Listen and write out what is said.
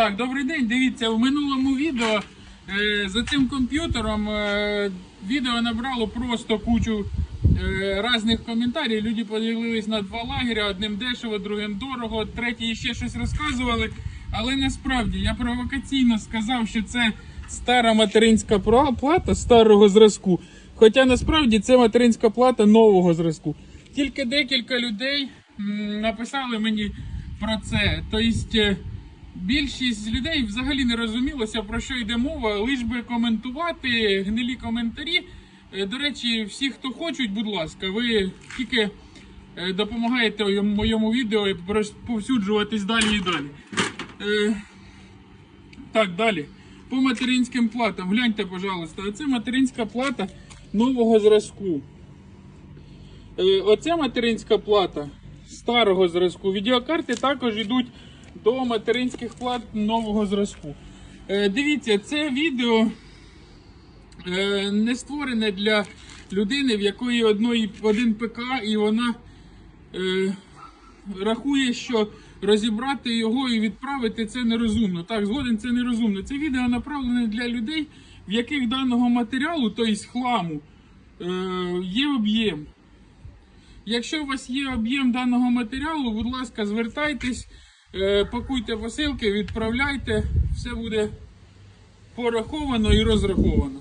Так, добрий день. Дивіться, в минулому відео е, за цим комп'ютером е, відео набрало просто кучу е, різних коментарів. Люди поділились на два лагеря: одним дешево, другим дорого, треті ще щось розказували. Але насправді я провокаційно сказав, що це стара материнська плата старого зразку. Хоча насправді це материнська плата нового зразку. Тільки декілька людей написали мені про це. Тобто, більшість людей взагалі не розумілося, про що йде мова, лиш би коментувати гнилі коментарі. Е, До речі, всі, хто хочуть, будь ласка, ви тільки е, допомагаєте моєму відео і розповсюджуватись далі і далі. Е, Так, далі. По материнським платам. Гляньте, пожалуйста, оце материнська плата нового зразку. Оце материнська плата старого зразку. Відеокарти також йдуть до материнських плат нового зразку. Е, Дивіться, це відео е, не створене для людини, в якої одної, один ПК, і вона е, рахує, що розібрати його і відправити це нерозумно. Так, згоден це нерозумно. Це відео направлене для людей, в яких даного матеріалу, тобто хламу, е, є об'єм. Якщо у вас є об'єм даного матеріалу, будь ласка, звертайтесь, пакуйте посилки, відправляйте, все буде пораховано і розраховано.